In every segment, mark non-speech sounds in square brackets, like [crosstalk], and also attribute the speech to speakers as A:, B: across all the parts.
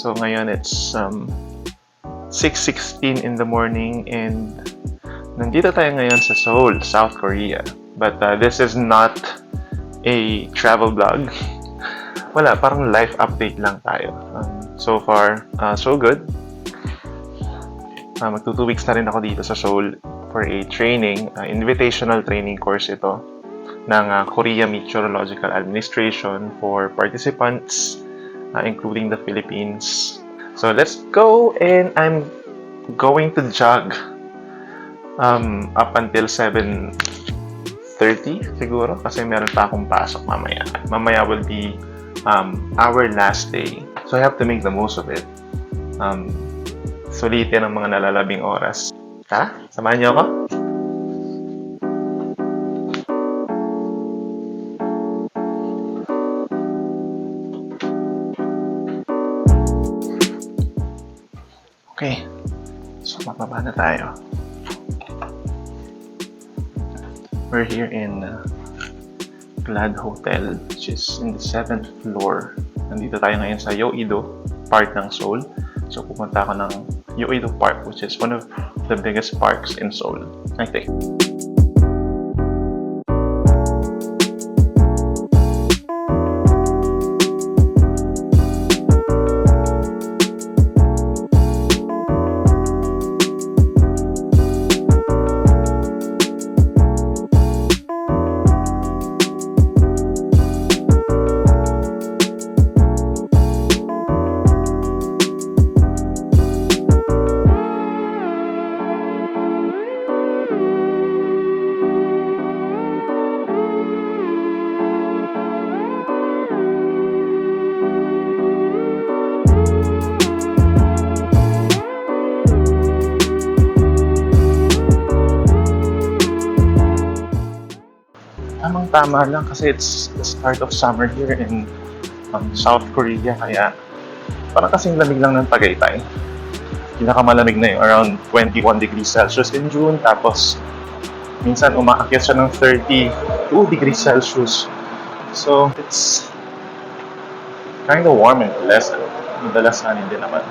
A: So ngayon it's um, 6.16 in the morning and nandito tayo ngayon sa Seoul, South Korea. But uh, this is not a travel vlog. [laughs] Wala, parang life update lang tayo. Um, so far, uh, so good. Uh, magto weeks na rin ako dito sa Seoul for a training, uh, invitational training course ito ng uh, Korea Meteorological Administration for participants uh, including the Philippines. So let's go and I'm going to jog um, up until 7.30 siguro kasi meron pa akong pasok mamaya. Mamaya will be um, our last day. So I have to make the most of it. Um, sulitin ang mga nalalabing oras. Tara, samahan niyo ako. So, mababa na tayo. We're here in uh, Glad Hotel, which is in the 7th floor. Nandito tayo ngayon sa Yoido Park ng Seoul. So, pupunta ako ng Yoido Park, which is one of the biggest parks in Seoul, I think. Tamang-tama lang kasi it's the start of summer here in um, South Korea kaya parang kasing lamig lang ng Tagaytay. Pinakamalamig na yung around 21 degrees Celsius in June tapos minsan umaakyat siya ng 32 degrees Celsius. So it's kind of warm and pleasant. Madalas nanin din naman.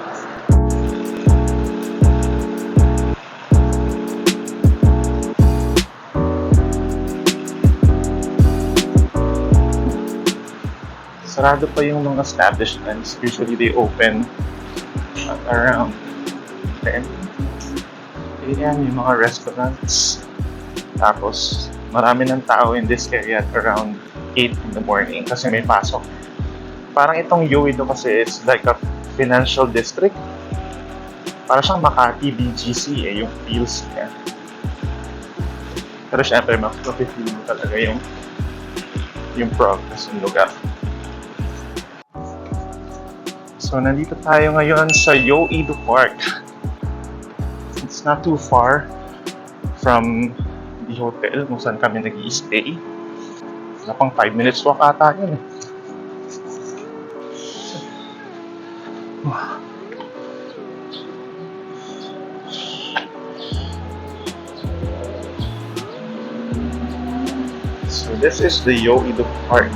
A: Sarado pa yung mga establishments. Usually they open at around 10 a.m. yung mga restaurants. Tapos marami ng tao in this area at around 8 in the morning kasi may pasok. Parang itong Uido kasi is like a financial district. Para siyang Makati BGC eh, yung feels niya. Pero syempre, mas feel mo talaga yung yung progress ng lugar. So, nandito tayo ngayon sa Yoido Park. It's not too far from the hotel kung saan kami nag stay Wala pang 5 minutes walk ata yun. So this is the Yoido Park.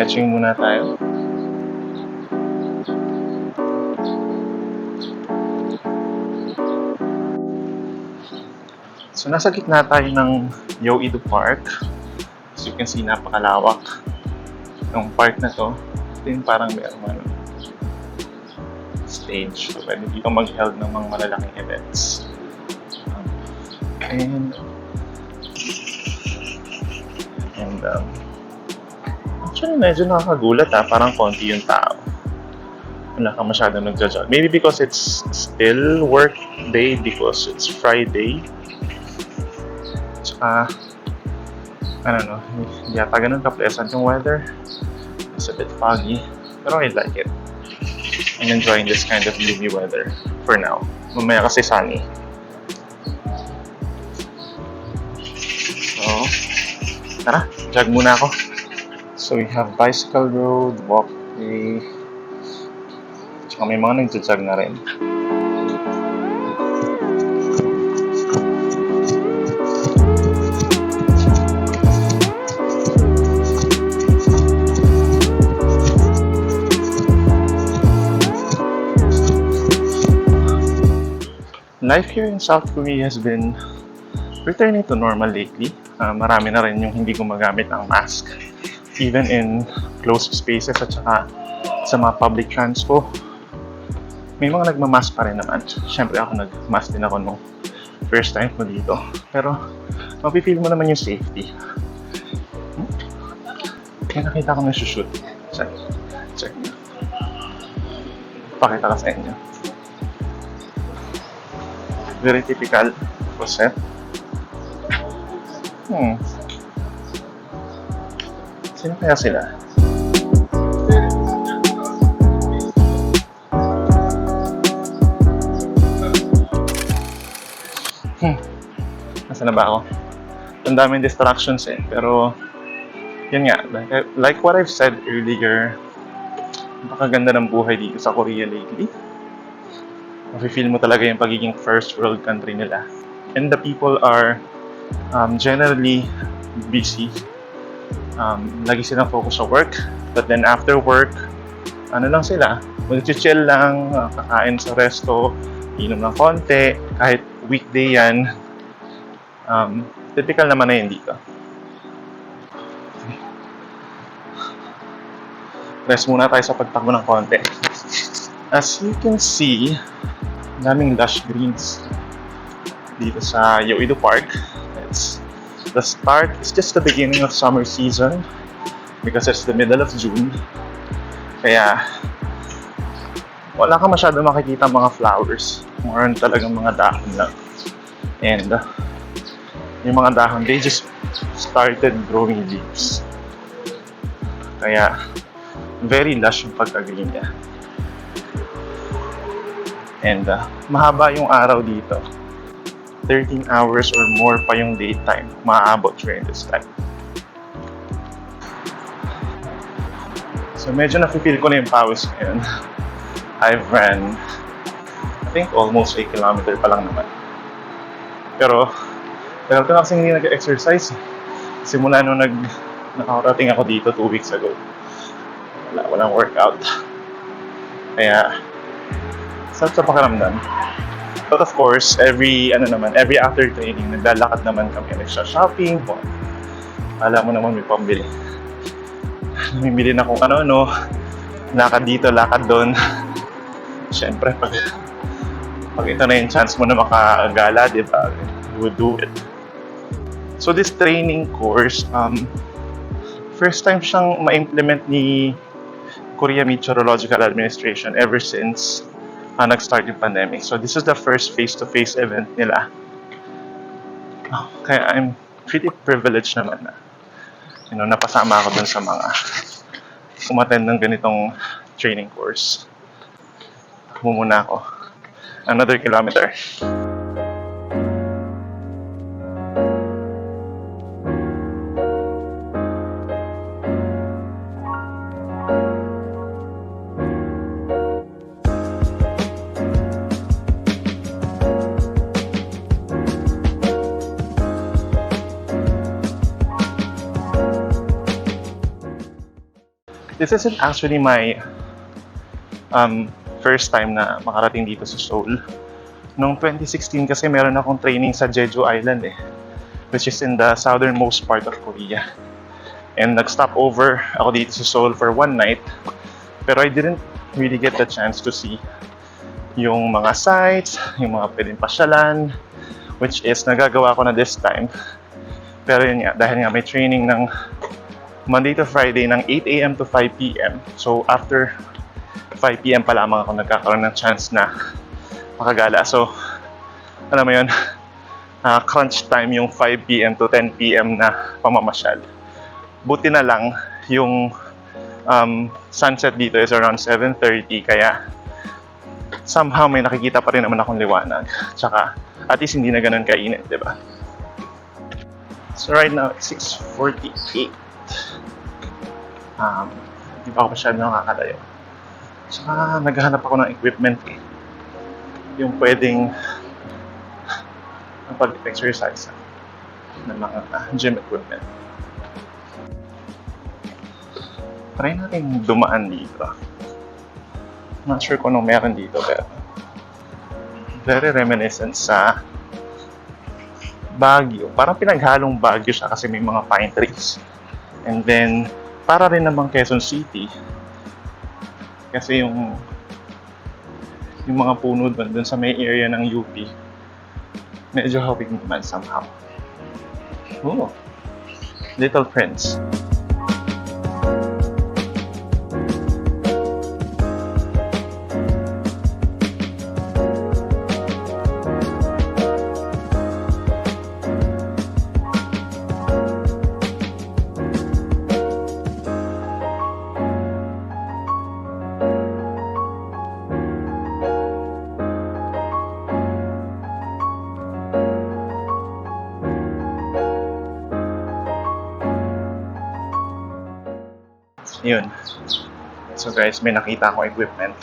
A: Stretching muna tayo. So, nasa gitna tayo ng Yoido Park. As you can see, napakalawak. Yung park na to, yung parang merong ano, stage. So, pwede dito mag-held ng mga malalaking events. And, and um, Actually, medyo nakakagulat ha. Parang konti yung tao. Wala ka masyadong nagja-jog. Maybe because it's still work day because it's Friday. Tsaka, I don't know, hindi yata ganun ka-pleasant yung weather. It's a bit foggy. Pero I like it. I'm enjoying this kind of gloomy weather for now. Mamaya kasi sunny. So, tara, jog muna ako. So we have bicycle road, walkway, tsaka may mga nagtitsag na rin. Life here in South Korea has been returning to normal lately. Uh, marami na rin yung hindi gumagamit ng mask. Even in closed spaces at saka sa mga public transpo. May mga nagmamask pa rin naman. Siyempre ako nagmask din ako nung first time ko dito. Pero mapipil mo naman yung safety. Hmm? Kaya nakita ko na shoot. Check. Check. Pakita ka sa inyo. Very typical set. Hmm. Sino kaya sila? Hmm. Nasaan na ba ako? Ang daming distractions eh. Pero, yun nga. Like, like what I've said earlier, napakaganda ng buhay dito sa Korea lately. Mafe-feel mo talaga yung pagiging first world country nila. And the people are um, generally busy. Um, lagi silang focus sa work. But then after work, ano lang sila, mag-chill lang, uh, kakain sa resto, inom ng konti, kahit weekday yan. Um, typical naman na yun dito. Rest muna tayo sa pagtakbo ng konti. As you can see, daming lush greens dito sa Yoido Park. It's the start, it's just the beginning of summer season because it's the middle of June. Kaya wala ka masyado makikita mga flowers. More on talagang mga dahon lang. And uh, yung mga dahon, they just started growing leaves. Kaya very lush yung pagka-green niya. And uh, mahaba yung araw dito. 13 hours or more pa yung daytime maaabot during this time. So medyo nafe-feel ko na yung pawis ngayon. [laughs] I've ran, I think almost 8 kilometer pa lang naman. Pero, tagal ko na kasi hindi nag-exercise. Simula nung nag, nakarating ako dito 2 weeks ago. Wala, walang workout. Kaya, sarap sa pakiramdam. But of course, every, ano naman, every after training, naglalakad naman kami, nagsha-shopping, kung alam mo naman may pambili. Namimili na kung ano-ano, lakad dito, lakad doon. [laughs] Siyempre, pag, pag ito na yung chance mo na makagala, di ba, you would do it. So this training course, um, first time siyang ma-implement ni Korea Meteorological Administration ever since uh, nag-start yung pandemic. So this is the first face-to-face event nila. Oh, kaya I'm pretty privileged naman na you know, napasama ako dun sa mga umattend ng ganitong training course. Takbo muna ako. Another kilometer. This isn't actually my um, first time na makarating dito sa Seoul. Noong 2016 kasi meron akong training sa Jeju Island eh, which is in the southernmost part of Korea. And nag-stop over ako dito sa Seoul for one night, pero I didn't really get the chance to see yung mga sites, yung mga pwedeng pasyalan, which is nagagawa ko na this time. Pero yun nga, dahil nga may training ng Monday to Friday ng 8 a.m. to 5 p.m. So after 5 p.m. pa lamang ako nagkakaroon ng chance na makagala. So, alam mo yun, [laughs] ah, crunch time yung 5 p.m. to 10 p.m. na pamamasyal. Buti na lang yung um, sunset dito is around 7.30 kaya somehow may nakikita pa rin naman akong liwanag. Tsaka at least hindi na ganun kainit, di ba? So right now, it's 6.48. Um, hindi pa ako masyado nakakalayo. Tsaka naghahanap ako ng equipment eh. Yung pwedeng pag-exercise ng mga ah, gym equipment. Try natin dumaan dito. Not sure kung anong meron dito pero very reminiscent sa Baguio. Parang pinaghalong Baguio siya kasi may mga pine trees. And then, para rin naman Quezon City. Kasi yung yung mga puno doon, doon sa may area ng UP, medyo hawig naman somehow. Oh, Little Prince. Yun. So guys, may nakita akong equipment.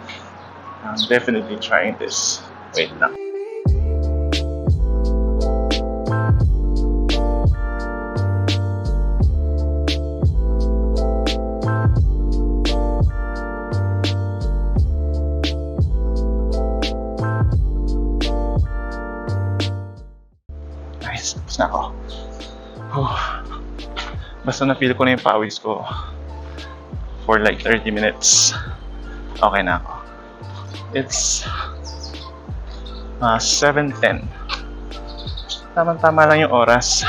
A: [laughs] I'm definitely trying this. Wait lang. Nice. Tapos na ako. Oh. Basta na-feel ko na yung pawis ko for like 30 minutes. Okay na ako. It's uh, 7.10. Tama-tama lang yung oras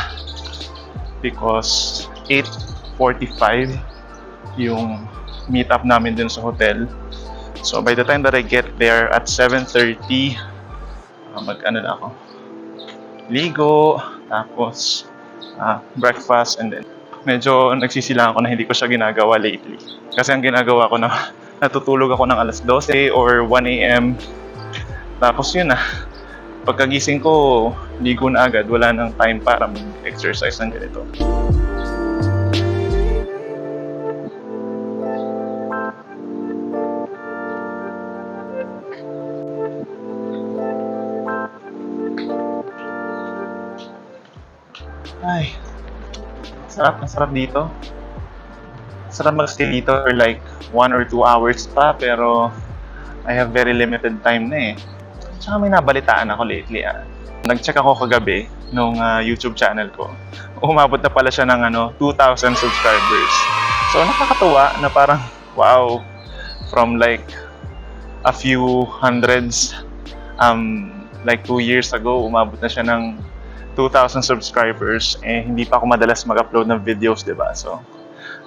A: because 8.45 yung meet up namin dun sa hotel. So by the time that I get there at 7.30, uh, mag-ano na ako, ligo, tapos uh, breakfast, and then medyo nagsisilangan ko na hindi ko siya ginagawa lately. Kasi ang ginagawa ko na [laughs] natutulog ako ng alas 12 or 1 a.m. Tapos yun na. Pagkagising ko, ligo na agad. Wala nang time para mag-exercise ng ganito. Sarap, masarap dito. Sarap mag-stay dito for like one or two hours pa, pero I have very limited time na eh. Tsaka may nabalitaan ako lately ah. Nag-check ako kagabi nung ah, YouTube channel ko. Umabot na pala siya ng ano, 2,000 subscribers. So nakakatuwa na parang, wow, from like a few hundreds, um, like two years ago, umabot na siya ng 2,000 subscribers eh hindi pa ako madalas mag-upload ng videos, 'di ba? So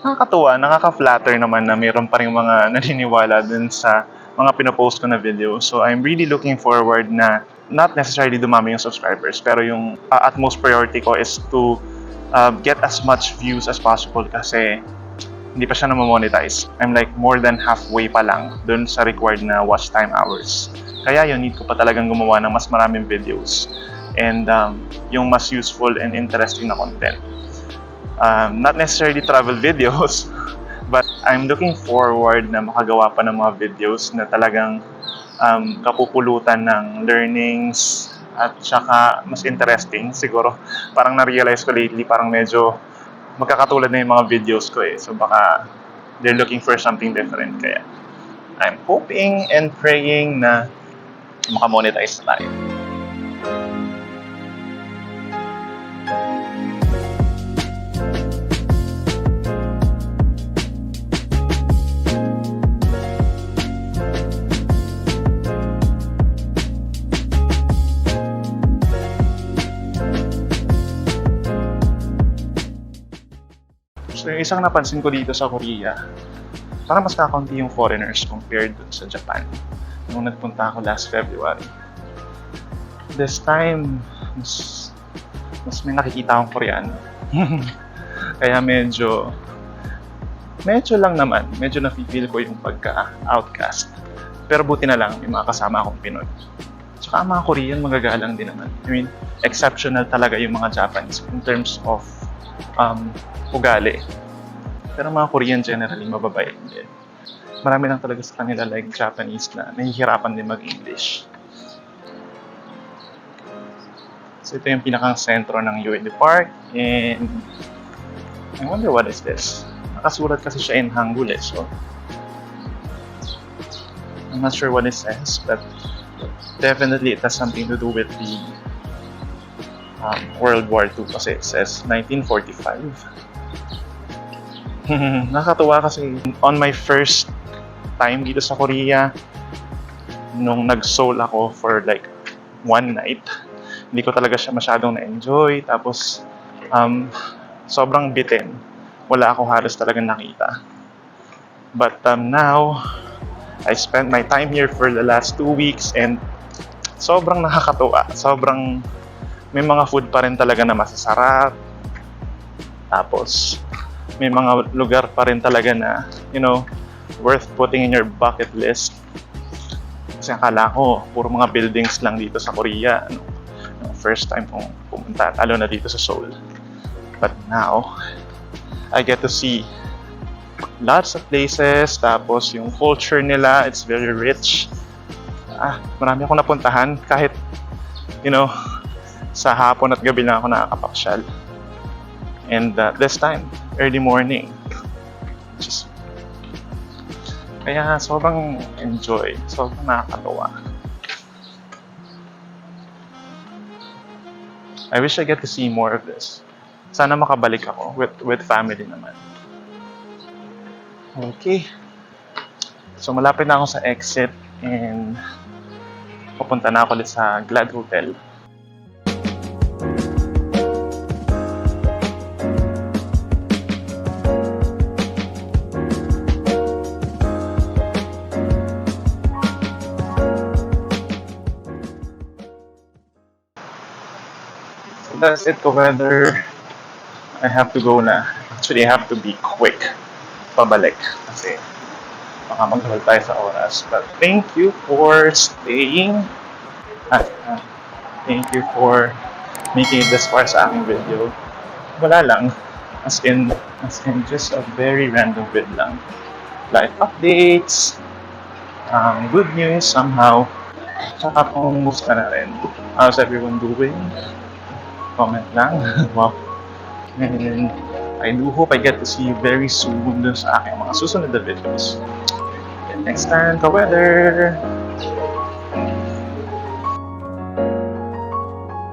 A: nakakatuwa, nakaka-flatter naman na mayroon pa rin mga [laughs] naniniwala dun sa mga pinopost ko na video. So I'm really looking forward na not necessarily dumami yung subscribers, pero yung uh, utmost priority ko is to uh, get as much views as possible kasi hindi pa siya na-monetize. I'm like more than halfway pa lang dun sa required na watch time hours. Kaya yun, need ko pa talagang gumawa ng mas maraming videos and um, yung mas useful and interesting na content. Um, not necessarily travel videos, [laughs] but I'm looking forward na makagawa pa ng mga videos na talagang um, kapupulutan ng learnings at saka mas interesting [laughs] siguro. Parang na-realize ko lately, parang medyo magkakatulad na yung mga videos ko eh. So baka they're looking for something different. Kaya I'm hoping and praying na makamonetize na tayo. Isang napansin ko dito sa Korea, parang mas kakaunti yung foreigners compared dun sa Japan. Nung nagpunta ako last February. This time, mas, mas may nakikita akong Koreano. [laughs] Kaya medyo, medyo lang naman, medyo na-feel ko yung pagka-outcast. Pero buti na lang, may mga kasama akong Pinoy. Tsaka ang mga Korean magagalang din naman. I mean, exceptional talaga yung mga Japanese in terms of um, ugali. Pero mga Korean generally, mababait din. Marami lang talaga sa kanila like Japanese na nahihirapan din mag-English. So ito yung pinakang sentro ng UND Park and I wonder what is this? Nakasulat kasi siya in Hangul eh, so I'm not sure what it says, but definitely it has something to do with the um, World War II kasi it says 1945. [laughs] Nakakatuwa kasi on my first time dito sa Korea, nung nag-Seoul ako for like one night, hindi ko talaga siya masyadong na-enjoy. Tapos, um, sobrang bitin. Wala ako halos talagang nakita. But um, now, I spent my time here for the last two weeks and sobrang nakakatuwa. Sobrang may mga food pa rin talaga na masasarap. Tapos, may mga lugar pa rin talaga na, you know, worth putting in your bucket list. Kasi akala ko, puro mga buildings lang dito sa Korea. Ano, first time kong pumunta, lalo na dito sa Seoul. But now, I get to see lots of places, tapos yung culture nila, it's very rich. Ah, marami akong napuntahan, kahit, you know, sa hapon at gabi lang ako nakakapasyal. And uh, this time, early morning. Just, kaya sobrang enjoy, sobrang nakakatawa. I wish I get to see more of this. Sana makabalik ako with, with family naman. Okay. So malapit na ako sa exit and papunta na ako ulit sa Glad Hotel. That's it, weather. I have to go na. Actually, I have to be quick pabalik kasi baka maghal tayo sa oras. But thank you for staying. Ah, ah, thank you for making this far sa aking video. Wala lang. As in, as in just a very random vid lang. Life updates, um, good news somehow. Tsaka kung musta na rin. How's everyone doing? Comment lang. [laughs] wow. And I do hope I get to see you very soon dun sa aking mga susunod na videos. Till next time, ka-weather!